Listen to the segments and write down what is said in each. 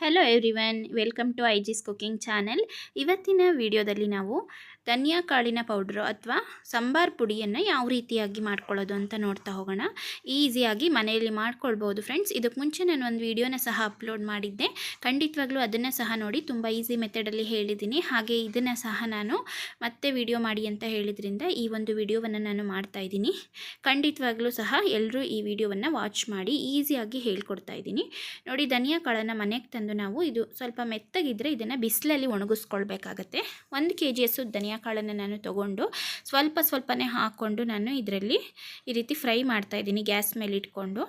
Hello everyone welcome to ಐ ಜಿಸ್ cooking channel ಇವತ್ತಿನ ವಿಡಿಯೋದಲ್ಲಿ ನಾವು ಧನಿಯಾ ಕಾಳಿನ ಪೌಡ್ರು ಅಥವಾ ಸಾಂಬಾರ್ ಪುಡಿಯನ್ನು ಯಾವ ರೀತಿಯಾಗಿ ಮಾಡ್ಕೊಳ್ಳೋದು ಅಂತ ನೋಡ್ತಾ ಹೋಗೋಣ. ಈಸಿಯಾಗಿ ಮನೆಯಲ್ಲಿ ಮಾಡ್ಕೊಳ್ಬೋದು ಫ್ರೆಂಡ್ಸ್. ಇದಕ್ಕೆ ಮುಂಚೆ ನಾನು ಒಂದು ವಿಡಿಯೋನ ಸಹ ಅಪ್ಲೋಡ್ ಮಾಡಿದ್ದೆ. ಖಂಡಿತವಾಗ್ಲೂ ಅದನ್ನು ಸಹ ನೋಡಿ ತುಂಬ ಈಸಿ ಮೆಥಡಲ್ಲಿ ಹೇಳಿದ್ದೀನಿ. ಹಾಗೆ ಇದನ್ನು ಸಹ ನಾನು ಮತ್ತೆ ವಿಡಿಯೋ ಮಾಡಿ ಅಂತ ಹೇಳಿದ್ರಿಂದ ಈ ಒಂದು ವಿಡಿಯೋವನ್ನು ನಾನು ಮಾಡ್ತಾ ಇದ್ದೀನಿ. ಖಂಡಿತವಾಗ್ಲೂ ಸಹ ಎಲ್ಲರೂ ಈ ವಿಡಿಯೋವನ್ನು ವಾಚ್ ಮಾಡಿ ಈಸಿಯಾಗಿ ಹೇಳ್ಕೊಡ್ತಾ ಇದ್ದೀನಿ. ನೋಡಿ, ಧನಿಯಾ ಕಾಳನ್ನು ಮನೆಗೆ ತಂದು ನಾವು ಇದು ಸ್ವಲ್ಪ ಮೆತ್ತಗಿದ್ರೆ ಇದನ್ನು ಬಿಸಿಲಲ್ಲಿ ಒಣಗಿಸ್ಕೊಳ್ಬೇಕಾಗತ್ತೆ. ಒಂದು ಕೆ ಜಿಯಷ್ಟು ಧನಿಯಾ ಕಾಳನ್ನು ನಾನು ತೊಗೊಂಡು ಸ್ವಲ್ಪ ಸ್ವಲ್ಪನೇ ಹಾಕ್ಕೊಂಡು ನಾನು ಇದರಲ್ಲಿ ಈ ರೀತಿ ಫ್ರೈ ಮಾಡ್ತಾ ಇದ್ದೀನಿ ಗ್ಯಾಸ್ ಮೇಲೆ ಇಟ್ಕೊಂಡು.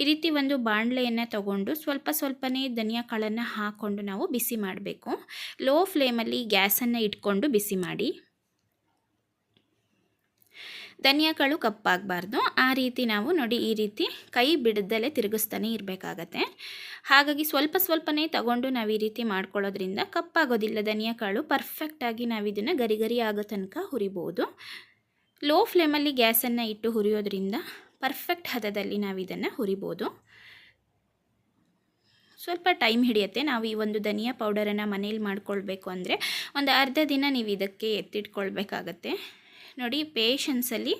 ಈ ರೀತಿ ಒಂದು ಬಾಣಲೆಯನ್ನು ತಗೊಂಡು ಸ್ವಲ್ಪ ಸ್ವಲ್ಪನೇ ಧನಿಯಾ ಕಾಳನ್ನು ಹಾಕ್ಕೊಂಡು ನಾವು ಬಿಸಿ ಮಾಡಬೇಕು. ಲೋ ಫ್ಲೇಮಲ್ಲಿ ಗ್ಯಾಸನ್ನು ಇಟ್ಕೊಂಡು ಬಿಸಿ ಮಾಡಿ. ಧನಿಯಾಕಾಳು ಕಪ್ಪಾಗಬಾರ್ದು. ಆ ರೀತಿ ನಾವು ನೋಡಿ ಈ ರೀತಿ ಕೈ ಬಿಡದಲ್ಲೇ ತಿರುಗಿಸ್ತಾನೆ ಇರಬೇಕಾಗತ್ತೆ. ಹಾಗಾಗಿ ಸ್ವಲ್ಪ ಸ್ವಲ್ಪನೇ ತಗೊಂಡು ನಾವು ಈ ರೀತಿ ಮಾಡ್ಕೊಳ್ಳೋದ್ರಿಂದ ಕಪ್ಪಾಗೋದಿಲ್ಲ ಧನಿಯಾಕಾಳು. ಪರ್ಫೆಕ್ಟಾಗಿ ನಾವು ಇದನ್ನು ಗರಿ ಗರಿ ಆಗೋ ತನಕ ಹುರಿಬೋದು. ಲೋ ಫ್ಲೇಮಲ್ಲಿ ಗ್ಯಾಸನ್ನು ಇಟ್ಟು ಹುರಿಯೋದ್ರಿಂದ ಪರ್ಫೆಕ್ಟ್ ಹದದಲ್ಲಿ ನಾವು ಇದನ್ನು ಹುರಿಬೋದು. ಸ್ವಲ್ಪ ಟೈಮ್ ಹಿಡಿಯುತ್ತೆ. ನಾವು ಈ ಒಂದು ಧನಿಯಾ ಪೌಡರನ್ನು ಮನೇಲಿ ಮಾಡ್ಕೊಳ್ಬೇಕು ಅಂದರೆ ಒಂದು ಅರ್ಧ ದಿನ ನೀವು ಇದಕ್ಕೆ ಎತ್ತಿಟ್ಕೊಳ್ಬೇಕಾಗತ್ತೆ. ನೋಡಿ ಪೇಷನ್ಸಲ್ಲಿ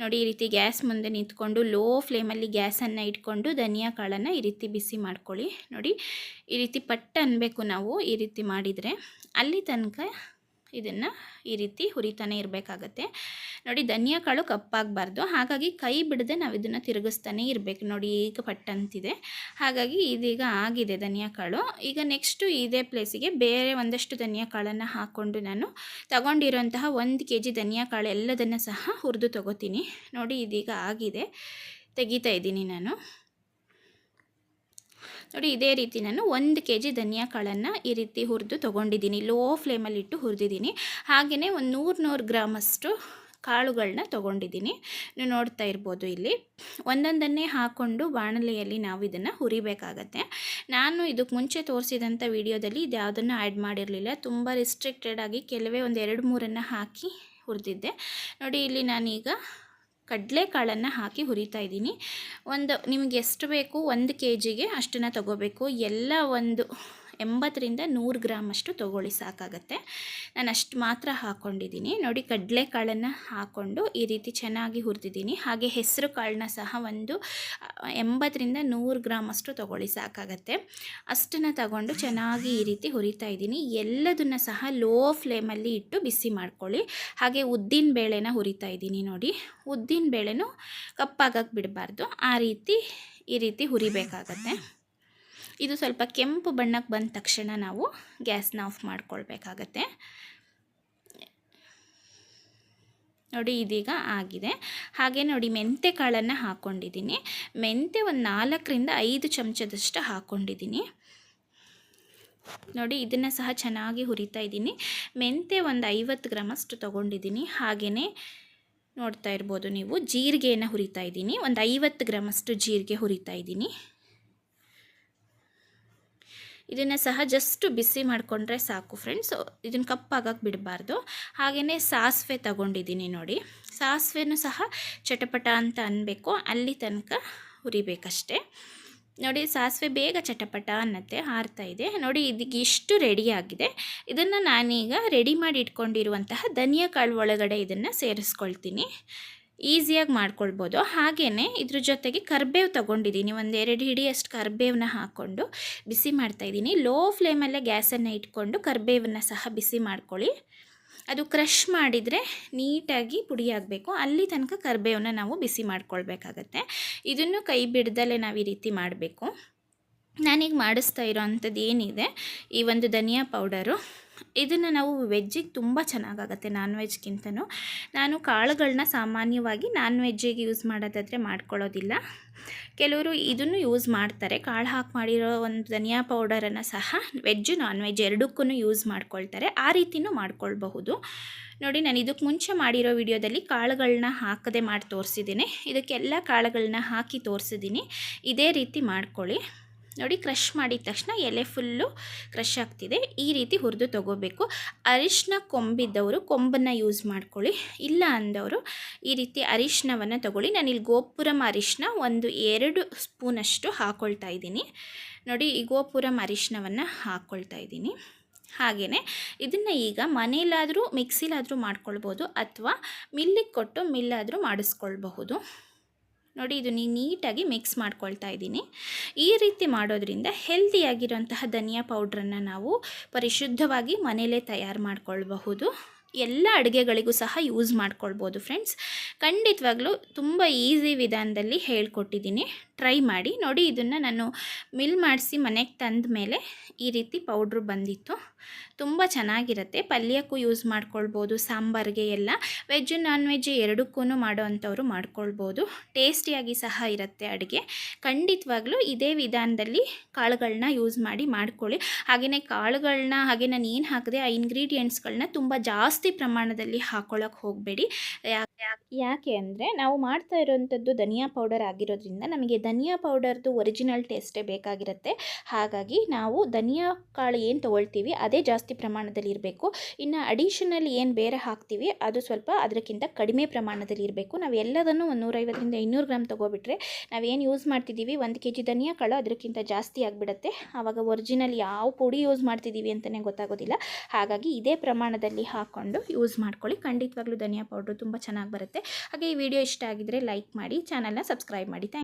ನೋಡಿ, ಈ ರೀತಿ ಗ್ಯಾಸ್ ಮುಂದೆ ನಿಂತ್ಕೊಂಡು ಲೋ ಫ್ಲೇಮಲ್ಲಿ ಗ್ಯಾಸನ್ನು ಇಟ್ಕೊಂಡು, ಧನಿಯಾ ಕಾಳನ್ನು ಈ ರೀತಿ ಬಿಸಿ ಮಾಡ್ಕೊಳ್ಳಿ. ನೋಡಿ, ಈ ರೀತಿ ಪಟ್ಟ ಅನ್ನಬೇಕು ನಾವು, ಈ ರೀತಿ ಮಾಡಿದರೆ, ಅಲ್ಲಿ ತನಕ ಇದನ್ನು ಈ ರೀತಿ ಹುರಿತಾನೆ ಇರಬೇಕಾಗತ್ತೆ. ನೋಡಿ, ಧನಿಯಾ ಕಾಳು ಕಪ್ಪಾಗಬಾರ್ದು. ಹಾಗಾಗಿ ಕೈ ಬಿಡದೆ ನಾವು ಇದನ್ನು ತಿರುಗಿಸ್ತಾನೆ ಇರಬೇಕು. ನೋಡಿ, ಈಗ ಪಟ್ಟಂತಿದೆ. ಹಾಗಾಗಿ ಇದೀಗ ಆಗಿದೆ ಧನಿಯಾ ಕಾಳು. ಈಗ ನೆಕ್ಸ್ಟು ಇದೇ ಪ್ಲೇಸಿಗೆ ಬೇರೆ ಒಂದಷ್ಟು ಧನಿಯಾ ಕಾಳನ್ನು ಹಾಕ್ಕೊಂಡು ನಾನು ತಗೊಂಡಿರೋಂತಹ ಒಂದು ಕೆ ಜಿ ಧನಿಯಾ ಕಾಳು ಎಲ್ಲದನ್ನು ಸಹ ಹುರಿದು ತಗೋತೀನಿ. ನೋಡಿ, ಇದೀಗ ಆಗಿದೆ. ತೆಗಿತಾ ಇದ್ದೀನಿ ನಾನು. ನೋಡಿ, ಇದೇ ರೀತಿ ನಾನು ಒಂದು ಕೆ ಜಿ ಧನಿಯಾ ಕಾಳನ್ನು ಈ ರೀತಿ ಹುರಿದು ತೊಗೊಂಡಿದ್ದೀನಿ. ಲೋ ಫ್ಲೇಮಲ್ಲಿ ಇಟ್ಟು ಹುರಿದಿದ್ದೀನಿ. ಹಾಗೆಯೇ ಒಂದು ನೂರು ನೂರು ಗ್ರಾಮಷ್ಟು ಕಾಳುಗಳನ್ನ ತೊಗೊಂಡಿದ್ದೀನಿ. ನೀವು ನೋಡ್ತಾ ಇರ್ಬೋದು ಇಲ್ಲಿ. ಒಂದೊಂದನ್ನೇ ಹಾಕ್ಕೊಂಡು ಬಾಣಲೆಯಲ್ಲಿ ನಾವು ಇದನ್ನು ಹುರಿಬೇಕಾಗತ್ತೆ. ನಾನು ಇದಕ್ಕೆ ಮುಂಚೆ ತೋರಿಸಿದಂಥ ವಿಡಿಯೋದಲ್ಲಿ ಇದು ಯಾವುದನ್ನು ಆ್ಯಡ್ ಮಾಡಿರಲಿಲ್ಲ. ತುಂಬ ರಿಸ್ಟ್ರಿಕ್ಟೆಡ್ ಆಗಿ ಕೆಲವೇ ಒಂದು ಎರಡು ಮೂರನ್ನು ಹಾಕಿ ಹುರಿದಿದ್ದೆ. ನೋಡಿ, ಇಲ್ಲಿ ನಾನೀಗ ಕಡಲೆಕಾಳನ್ನು ಹಾಕಿ ಹುರಿತಾ ಇದ್ದೀನಿ. ಒಂದು ನಿಮಗೆ ಎಷ್ಟು ಬೇಕು? ಒಂದು ಕೆ ಜಿಗೆ ಅಷ್ಟನ್ನು ತಗೋಬೇಕು. ಎಲ್ಲ ಒಂದು ಎಂಬತ್ತರಿಂದ ನೂರು ಗ್ರಾಮ್ ಅಷ್ಟು ತೊಗೊಳ್ಳಿ ಸಾಕಾಗತ್ತೆ. ನಾನು ಅಷ್ಟು ಮಾತ್ರ ಹಾಕ್ಕೊಂಡಿದ್ದೀನಿ ನೋಡಿ ಕಡಲೆಕಾಳನ್ನು ಹಾಕ್ಕೊಂಡು ಈ ರೀತಿ ಚೆನ್ನಾಗಿ ಹುರಿದಿದ್ದೀನಿ ಹಾಗೆ ಹೆಸರು ಕಾಳನ್ನ ಸಹ ಒಂದು ಎಂಬತ್ತರಿಂದ ನೂರು ಗ್ರಾಮ್ ಅಷ್ಟು ತೊಗೊಳ್ಳಿ ಸಾಕಾಗತ್ತೆ. ಅಷ್ಟನ್ನು ತಗೊಂಡು ಚೆನ್ನಾಗಿ ಈ ರೀತಿ ಹುರಿತಾ ಇದ್ದೀನಿ. ಎಲ್ಲದನ್ನು ಸಹ ಲೋ ಫ್ಲೇಮಲ್ಲಿ ಇಟ್ಟು ಬಿಸಿ ಮಾಡ್ಕೊಳ್ಳಿ. ಹಾಗೆ ಉದ್ದಿನ ಬೇಳೆನ ಹುರಿತಾ ಇದ್ದೀನಿ ನೋಡಿ. ಉದ್ದಿನ ಬೇಳೆನೂ ಕಪ್ಪಾಗಕ್ಕೆ ಬಿಡಬಾರ್ದು. ಆ ರೀತಿ, ಈ ರೀತಿ ಹುರಿಬೇಕಾಗತ್ತೆ. ಇದು ಸ್ವಲ್ಪ ಕೆಂಪು ಬಣ್ಣಕ್ಕೆ ಬಂದ ತಕ್ಷಣ ನಾವು ಗ್ಯಾಸ್ನ ಆಫ್ ಮಾಡ್ಕೊಳ್ಬೇಕಾಗತ್ತೆ. ನೋಡಿ, ಇದೀಗ ಆಗಿದೆ. ಹಾಗೆ ನೋಡಿ ಮೆಂತೆ ಕಾಳನ್ನು ಹಾಕ್ಕೊಂಡಿದ್ದೀನಿ ಮೆಂತೆ ಒಂದು ನಾಲ್ಕರಿಂದ ಐದು ಚಮಚದಷ್ಟು ಹಾಕ್ಕೊಂಡಿದ್ದೀನಿ ನೋಡಿ, ಇದನ್ನು ಸಹ ಚೆನ್ನಾಗಿ ಹುರಿತಾ ಇದ್ದೀನಿ. ಮೆಂತೆ ಒಂದು ಐವತ್ತು ಗ್ರಾಮಷ್ಟು ತೊಗೊಂಡಿದ್ದೀನಿ. ಹಾಗೆಯೇ ನೋಡ್ತಾ ಇರ್ಬೋದು ನೀವು, ಜೀರಿಗೆಯನ್ನು ಹುರಿತಾ ಇದ್ದೀನಿ. ಒಂದು ಐವತ್ತು ಗ್ರಾಮಷ್ಟು ಜೀರಿಗೆ ಹುರಿತಾ ಇದ್ದೀನಿ. ಇದನ್ನು ಸಹ ಜಸ್ಟ್ ಬಿಸಿ ಮಾಡಿಕೊಂಡ್ರೆ ಸಾಕು ಫ್ರೆಂಡ್ಸ್ ಇದನ್ನು ಕಪ್ಪಾಗಕ್ಕೆ ಬಿಡಬಾರ್ದು. ಹಾಗೆಯೇ ಸಾಸಿವೆ ತಗೊಂಡಿದ್ದೀನಿ ನೋಡಿ. ಸಾಸಿವೆನೂ ಸಹ ಚಟಪಟ ಅಂತ ಅನ್ನಬೇಕು ಅಲ್ಲಿ ತನಕ ಹುರಿಬೇಕಷ್ಟೆ. ನೋಡಿ, ಸಾಸಿವೆ ಬೇಗ ಚಟಪಟ ಅನ್ನತ್ತೆ ಹಾರ್ತಾ ಇದೆ. ನೋಡಿ ಇದಕ್ಕೆ ಇಷ್ಟು ರೆಡಿಯಾಗಿದೆ ಇದನ್ನು ನಾನೀಗ ರೆಡಿ ಮಾಡಿ ಇಟ್ಕೊಂಡಿರುವಂತಹ ಧನಿಯಾ ಕಾಳು ಒಳಗಡೆ ಇದನ್ನು ಸೇರಿಸ್ಕೊಳ್ತೀನಿ. ಈಸಿಯಾಗಿ ಮಾಡ್ಕೊಳ್ಬೋದು. ಹಾಗೆಯೇ ಇದ್ರ ಜೊತೆಗೆ ಕರ್ಬೇವು ತೊಗೊಂಡಿದ್ದೀನಿ. ಒಂದು ಎರಡು ಹಿಡಿಯಷ್ಟು ಕರ್ಬೇವನ್ನ ಹಾಕ್ಕೊಂಡು ಬಿಸಿ ಮಾಡ್ತಾಯಿದ್ದೀನಿ ಲೋ ಫ್ಲೇಮಲ್ಲೇ ಗ್ಯಾಸನ್ನು ಇಟ್ಕೊಂಡು ಕರ್ಬೇವನ್ನ ಸಹ ಬಿಸಿ ಮಾಡ್ಕೊಳ್ಳಿ. ಅದು ಕ್ರಷ್ ಮಾಡಿದರೆ ನೀಟಾಗಿ ಪುಡಿ ಆಗಬೇಕು ಅಲ್ಲಿ ತನಕ ಕರ್ಬೇವನ್ನ ನಾವು ಬಿಸಿ ಮಾಡ್ಕೊಳ್ಬೇಕಾಗತ್ತೆ. ಇದನ್ನು ಕೈ ಬಿಡ್ದಲೇ ನಾವು ಈ ರೀತಿ ಮಾಡಬೇಕು. ನಾನೀಗ ಮಾಡಿಸ್ತಾ ಇರೋ ಅಂಥದ್ದು ಏನಿದೆ? ಈ ಒಂದು ಧನಿಯಾ ಪೌಡರು. ಇದನ್ನು ನಾವು ವೆಜ್ಜಿಗೆ ತುಂಬ ಚೆನ್ನಾಗಾಗತ್ತೆ ನಾನ್ ವೆಜ್ಗಿಂತನೂ ನಾನು ಕಾಳುಗಳನ್ನ ಸಾಮಾನ್ಯವಾಗಿ ನಾನ್ ವೆಜ್ಜಿಗೆ ಯೂಸ್ ಮಾಡೋದಾದರೆ ಮಾಡ್ಕೊಳ್ಳೋದಿಲ್ಲ. ಕೆಲವರು ಇದನ್ನು ಯೂಸ್ ಮಾಡ್ತಾರೆ. ಕಾಳು ಹಾಕಿ ಮಾಡಿರೋ ಒಂದು ಧನಿಯಾ ಪೌಡರನ್ನು ಸಹ ವೆಜ್ಜು ನಾನ್ ವೆಜ್ ಎರಡಕ್ಕೂ ಯೂಸ್ ಮಾಡ್ಕೊಳ್ತಾರೆ. ಆ ರೀತಿಯೂ ಮಾಡ್ಕೊಳ್ಬಹುದು. ನೋಡಿ, ನಾನು ಇದಕ್ಕೆ ಮುಂಚೆ ಮಾಡಿರೋ ವಿಡಿಯೋದಲ್ಲಿ ಕಾಳುಗಳನ್ನ ಹಾಕದೆ ಮಾಡಿ ತೋರಿಸಿದ್ದೀನಿ. ಇದಕ್ಕೆಲ್ಲ ಕಾಳುಗಳನ್ನ ಹಾಕಿ ತೋರಿಸಿದ್ದೀನಿ. ಇದೇ ರೀತಿ ಮಾಡ್ಕೊಳ್ಳಿ. ನೋಡಿ ಕ್ರಷ್ ಮಾಡಿದ ತಕ್ಷಣ ಎಲೆ ಫುಲ್ಲು ಕ್ರಷ್ ಆಗ್ತಿದೆ. ಈ ರೀತಿ ಹುರಿದು ತಗೋಬೇಕು. ಅರಿಶಿನ ಕೊಂಬಿದ್ದವರು ಕೊಂಬನ್ನು ಯೂಸ್ ಮಾಡ್ಕೊಳ್ಳಿ. ಇಲ್ಲ ಅಂದವರು ಈ ರೀತಿ ಅರಿಶಿನವನ್ನು ತಗೊಳ್ಳಿ. ನಾನಿಲ್ಲಿ ಗೋಪುರಂ ಅರಿಶಿನ ಒಂದು ಎರಡು ಸ್ಪೂನಷ್ಟು ಹಾಕ್ಕೊಳ್ತಾ ಇದ್ದೀನಿ. ನೋಡಿ ಈ ಗೋಪುರಂ ಅರಿಶಿನವನ್ನು ಹಾಕ್ಕೊಳ್ತಾ ಇದ್ದೀನಿ. ಹಾಗೆಯೇ ಇದನ್ನು ಈಗ ಮನೇಲಾದರೂ, ಮಿಕ್ಸಿಲಾದರೂ ಮಾಡ್ಕೊಳ್ಬೋದು ಅಥವಾ ಮಿಲ್ಲಿಗೆ ಕೊಟ್ಟು ಮಿಲ್ಲಾದರೂ ಮಾಡಿಸ್ಕೊಳ್ಬಹುದು. ನೋಡಿ, ಇದು ನೀಟಾಗಿ ಮಿಕ್ಸ್ ಮಾಡ್ಕೊಳ್ತಾ ಇದ್ದೀನಿ. ಈ ರೀತಿ ಮಾಡೋದ್ರಿಂದ ಹೆಲ್ದಿಯಾಗಿರುವಂತಹ ಧನಿಯಾ ಪೌಡ್ರನ್ನು ನಾವು ಪರಿಶುದ್ಧವಾಗಿ ಮನೆಯಲ್ಲೇ ತಯಾರು ಮಾಡ್ಕೊಳ್ಬಹುದು. ಎಲ್ಲ ಅಡುಗೆಗಳಿಗೂ ಸಹ ಯೂಸ್ ಮಾಡ್ಕೊಳ್ಬೋದು ಫ್ರೆಂಡ್ಸ್. ಖಂಡಿತವಾಗ್ಲೂ ತುಂಬ ಈಸಿ ವಿಧಾನದಲ್ಲಿ ಹೇಳ್ಕೊಟ್ಟಿದ್ದೀನಿ. ಟ್ರೈ ಮಾಡಿ. ನೋಡಿ, ಇದನ್ನು ನಾನು ಮಿಲ್ ಮಾಡಿಸಿ ಮನೆಗೆ ತಂದ ಮೇಲೆ ಈ ರೀತಿ ಪೌಡ್ರು ಬಂದಿತ್ತು. ತುಂಬ ಚೆನ್ನಾಗಿರುತ್ತೆ. ಪಲ್ಯಕ್ಕೂ ಯೂಸ್ ಮಾಡ್ಕೊಳ್ಬೋದು, ಸಾಂಬಾರಿಗೆ ಎಲ್ಲ. ವೆಜ್ ನಾನ್ ವೆಜ್ ಎರಡಕ್ಕೂ ಮಾಡೋ ಅಂಥವ್ರು ಮಾಡ್ಕೊಳ್ಬೋದು. ಟೇಸ್ಟಿಯಾಗಿ ಸಹ ಇರುತ್ತೆ ಅಡುಗೆ. ಖಂಡಿತವಾಗ್ಲೂ ಇದೇ ವಿಧಾನದಲ್ಲಿ ಕಾಳುಗಳನ್ನ ಯೂಸ್ ಮಾಡಿ ಮಾಡ್ಕೊಳ್ಳಿ. ಹಾಗೆಯೇ ಕಾಳುಗಳನ್ನ ಹಾಗೆ ನಾನು ಏನು ಹಾಕಿದೆ ಆ ಇಂಗ್ರೀಡಿಯೆಂಟ್ಸ್ಗಳನ್ನ ತುಂಬ ಜಾಸ್ತಿ ಪ್ರಮಾಣದಲ್ಲಿ ಹಾಕೊಳ್ಳೋಕೆ ಹೋಗಬೇಡಿ. ಯಾಕೆ ಅಂದರೆ ನಾವು ಮಾಡ್ತಾ ಇರೋವಂಥದ್ದು ಧನಿಯಾ ಪೌಡರ್ ಆಗಿರೋದ್ರಿಂದ ನಮಗೆ ಧನಿಯಾ ಪೌಡರ್ದು ಒರಿಜಿನಲ್ ಟೇಸ್ಟೇ ಬೇಕಾಗಿರುತ್ತೆ. ಹಾಗಾಗಿ ನಾವು ಧನಿಯಾ ಕಾಳು ಏನು ತೊಗೊಳ್ತೀವಿ ಅದೇ ಜಾಸ್ತಿ ಪ್ರಮಾಣದಲ್ಲಿ ಇರಬೇಕು. ಇನ್ನು ಅಡಿಷನಲ್ ಏನು ಬೇರೆ ಹಾಕ್ತೀವಿ ಅದು ಸ್ವಲ್ಪ ಅದಕ್ಕಿಂತ ಕಡಿಮೆ ಪ್ರಮಾಣದಲ್ಲಿ ಇರಬೇಕು. ನಾವು ಎಲ್ಲದನ್ನು ಒಂದು ನೂರೈವತ್ತರಿಂದ ಇನ್ನೂರು ಗ್ರಾಮ್ ನಾವು ನಾವೇನು ಯೂಸ್ ಮಾಡ್ತಿದ್ದೀವಿ ಒಂದು ಕೆ ಜಿ ಧನಿಯಾ ಕಾಳು ಅದಕ್ಕಿಂತ ಜಾಸ್ತಿ ಆಗಿಬಿಡುತ್ತೆ. ಆವಾಗ ಒರಿಜಿನಲ್ ಯಾವ ಪುಡಿ ಯೂಸ್ ಮಾಡ್ತಿದ್ದೀವಿ ಅಂತಲೇ ಗೊತ್ತಾಗೋದಿಲ್ಲ. ಹಾಗಾಗಿ ಇದೇ ಪ್ರಮಾಣದಲ್ಲಿ ಹಾಕ್ಕೊಂಡು ಯೂಸ್ ಮಾಡ್ಕೊಳ್ಳಿ. ಖಂಡಿತವಾಗ್ಲೂ ಧನಿಯಾ ಪೌಡ್ರು ತುಂಬ ಚೆನ್ನಾಗಿ ಬರುತ್ತೆ. ಹಾಗೆ ಈ ವಿಡಿಯೋ ಇಷ್ಟ ಆಗಿದ್ರೆ ಲೈಕ್ ಮಾಡಿ, ಚಾನಲ್ನ ಸಬ್ಸ್ಕ್ರೈಬ್ ಮಾಡಿ. ಥ್ಯಾಂಕ್